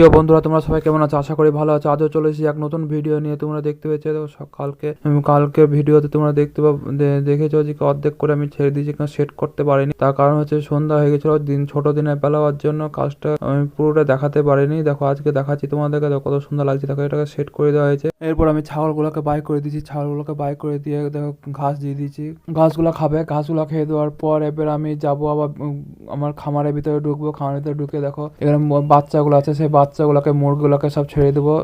প্রিয় বন্ধুরা, তোমরা সবাই কেমন আছো? আশা করি ভালো আছো। আজও চলে এসেছি এক নতুন ভিডিও নিয়ে। তোমরা দেখতে পেয়েছ কালকে কালকের ভিডিওতে তোমরা দেখতে দেখেছ যে অর্ধেক করে আমি ছেড়ে দিয়েছি কারণ সেট করতে পারিনি। তার কারণ হচ্ছে সন্ধ্যা হয়ে গেছিল। দিন, ছোট দিনের বেলা হওয়ার জন্য কাজটা আমি পুরোটা দেখাতে পারিনি। দেখো, আজকে দেখাচ্ছি তোমাদেরকে। কত সুন্দর লাগছে। দেখো, এটাকে সেট করে দেওয়া হয়েছে। এরপর আমি ছাগলগুলোকে বাই করে দিয়েছি। ছাগলগুলোকে বাই করে দিয়ে দেখো, ঘাস দিয়ে দিয়েছি। ঘাসগুলো খাবে। ঘাসগুলো খেয়ে দেওয়ার পর এবার আমি যাব আবার আমার খামারের ভিতরে ঢুকবো। খামারের ভিতরে ঢুকে দেখো, এখানে বাচ্চাগুলো আছে। সেই বাচ্চাগুলোকে, মুরগিগুলোকে সব ছেড়ে দেবো।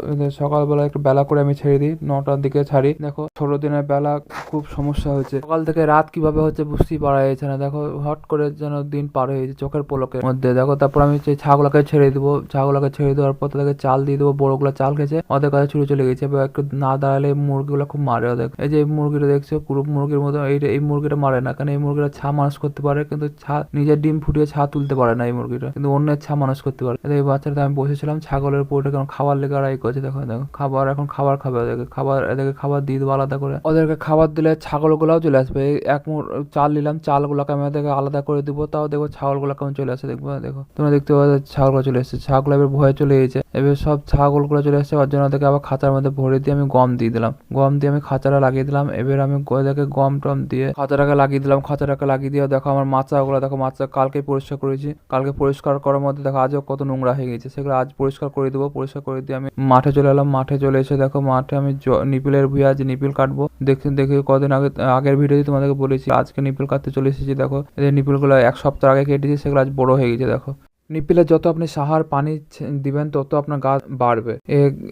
সকালবেলা একটু বেলা করে আমি ছেড়ে দিই, নটার দিকে ছাড়ি। দেখো ছোট দিনের বেলা খুব সমস্যা হয়েছে। সকাল থেকে রাত কীভাবে হচ্ছে বুঝতেই পারা যাচ্ছে না। দেখো, হট করে যেন দিন পার হয়ে যাচ্ছে চোখের পলকের মধ্যে। দেখো, তারপর আমি সেই ছাগলকে ছেড়ে দেবো। ছাগলকে ছেড়ে দেওয়ার পর তাদেরকে চাল দিয়ে দেবো। বড়গুলো চাল খেয়েছে, ওদের কাছে ছুটে চলে গেছে। এবার একটু না দাঁড়ালে মুরগিগুলো খুব মারে ওদের। এই যে মুরগিটা দেখছ পুরো মুরগির মতো, এই এই মুরগিটা মারে না কারণ এই মুরগিটা ছা মানুষ করতে পারে, কিন্তু ছা, নিজের ডিম ফুটিয়ে ছা তুলতে পারে না এই মুরগিটা। কিন্তু অন্যের ছা মানুষ করতে পারে। এই বাচ্চাটা আমি বসেছিলাম ছাগলের উপরে কেমন খাবার লেগে আর এই করছে, দেখো দেখো, খাবার, এখন খাবার খাবে ওদেরকে, খাবার, এদেরকে খাবার দিয়ে দেবো আলাদা করে। ওদেরকে খাবার দিলে ছাগলগুলোও চলে আসবে এক চাল নিলাম, চালগুলোকে আমি ওদেরকে আলাদা করে দিব, তাও দেখো ছাগলগুলো কেমন চলে আসে দেখব, দেখো। তোমরা দেখতে পাচ্ছ ছাগলগুলো চলে এসেছে, ছাগল এবার ভয়ে চলে গেছে, এবার সব ছাগলগুলো চলে এসেছে, ওর জন্য ওদেরকে আবার খাঁচার মধ্যে ভরে দিয়ে আমি গম দিয়ে দিলাম। গম দিয়ে আমি খাঁচাটা লাগিয়ে দিলাম, এবার আমি ওদেরকে গম টম দিয়ে খাঁচাটাকে লাগিয়ে দিলাম, খাঁচাটাকে লাগিয়ে দিয়ে দেখো আমার মাচাগুলো, দেখো মাচা কালকে পরিষ্কার করেছি, কালকে পরিষ্কার করার মধ্যে দেখো আজও কত নোংরা হয়ে গেছে, সেগুলো আজ পরিষ্কার করে দেবো, পরিষ্কার করে দিয়ে আমি মাঠে চলে এলাম। মাঠে চলে এসে দেখো, মাঠে আমি নিপিলের ভুয়া যে নিপিল কাটবো। দেখে দেখে কদিন আগে, আগের ভিডিওতে তোমাদেরকে বলেছি, আজকে নিপিল কাটতে চলে এসেছি। দেখো এদের নিপিলগুলো এক সপ্তাহ আগে কেটেছি, সেগুলো আজ বড় হয়ে গেছে, দেখো। নিপিলে যত আপনি সাহার পানি দিবেন, তত আপনার গাছ বাড়বে।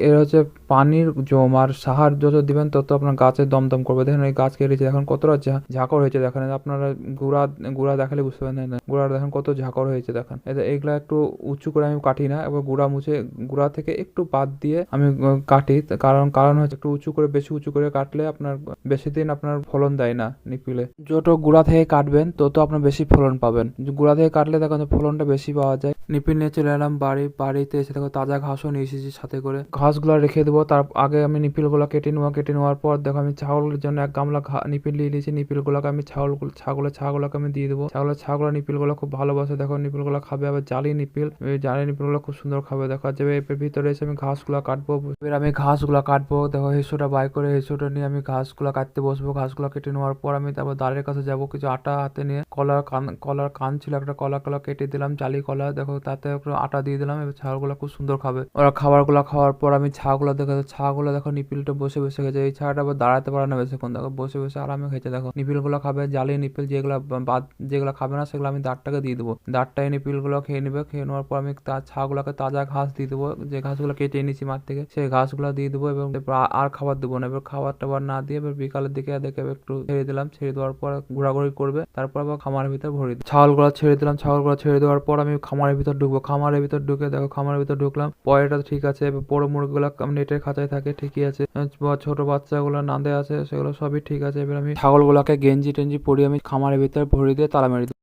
এর হচ্ছে পানির জম আর সাহার যত দিবেন, তত আপনার গাছে দমদম করবে। দেখেন এই গাছ কেটেছে এখন কতটা ঝাঁকড় হয়েছে, দেখেন। আপনারা গুড়া গুড়া দেখালে বুঝতে পারেন গুড়া দেখেন কত ঝাঁকড় হয়েছে, দেখেন। এতে এইগুলা একটু উঁচু করে আমি কাটি না, এবার গুড়া মুছে, গুড়া থেকে একটু বাদ দিয়ে আমি কাটি। কারণ কারণ হচ্ছে একটু উঁচু করে, বেশি উঁচু করে কাটলে আপনার বেশি দিন আপনার ফলন দেয় না নিপিলে। যত গুড়া থেকে কাটবেন, তত আপনার বেশি ফলন পাবেন। গুড়া থেকে কাটলে দেখেন ফলনটা বেশি পাওয়া যায়। নিপিল নিয়ে চলে এলাম বাড়ি, বাড়িতে এসে দেখো তাজা ঘাসও নিয়ে এসেছি সাথে করে। ঘাসগুলো রেখে দেবো, তার আগে আমি নিপিলগুলো কেটে নেব, কেটে নেওয়ার পর দেখো আমি ছাগলের জন্য এক গামলা নিপিল নিয়ে নিয়েছি, নিপিলগুলোকে আমি ছাগল, ছাগলের ছাগলকে আমি দিয়ে দেবো। ছাগলের ছাগলের নিপিলগুলো খুব ভালোবাসে, দেখো নিপিলগুলো খাবে, আবার জালি নিপিল জালি নিপিলগুলো খুব সুন্দর খাবে, দেখো যে এর ভিতরে এসে আমি ঘাসগুলো কাটবো এবার আমি ঘাসগুলো কাটবো, দেখো হেসোটা বাই করে হেসোটা নিয়ে আমি ঘাসগুলো কাটতে বসবো, ঘাসগুলো কেটে নেওয়ার পর আমি তারপর দাঁড়ের কাছে যাব, কিছু আটা হাতে নিয়ে, কলার কান কলার কান ছিল একটা কলা কলা কেটে দিলাম জালি কলা, দেখো তাতে একটু আটা দিয়ে দিলাম, এবার ছাগলগুলো খুব সুন্দর খাবে। ওরা খাবারগুলো খাওয়ার পর আমি ছাগুলো দেখো ছাগুলো দেখো নিপিলটা বসে বসে গেছে এই ছাড়াটা আবার দাঁড়াতে পারে না বেশিক্ষণ, দেখো বসে বসে আরামে খেয়েছে, দেখো। নিপিলগুলো খাবে জালি নিপিল যেগুলো বাদ যেগুলো খাবে না সেগুলো আমি দাঁতটাকে দিয়ে দেবো। দাঁতটা এই নিপিলগুলো খেয়ে নেবে, খেয়ে নেওয়ার পর আমি তার ছাগুলোকে তাজা ঘাস দিয়ে দেবো। যে ঘাসগুলো কেটে এনেছি মাঠ থেকে, সেই ঘাসগুলো দিয়ে দেবো এবং আর খাবার দেবো না। এবার খাবার টাবার না দিয়ে এবার বিকালের দিকে এদেরকে একটু ছেড়ে দিলাম। ছেড়ে দেওয়ার পর ঘোরাঘুরি করবে, তারপর আবার খামারের ভিতরে ভরে ছাগলগুলো ছেড়ে দিলাম, ছাগলগুলো ছেড়ে দেওয়ার পর আমি খামারের ভিতর ঢুকবো, খামারের ভিতর ঢুকে দেখো, খামারের ভিতর ঢুকলাম। পরেটা ঠিক আছে বড় মুরগিগুলো নেটের খাঁচায় থাকে, ঠিকই আছে। ছোট বাচ্চাগুলো নাঁদে আছে, সেগুলো সবই ঠিক আছে। এবার আমি ছাগলগুলোকে গেঞ্জি টেঞ্জি পরিয়ে আমি খামারের ভিতরে ভরে দিয়ে তালা মেরে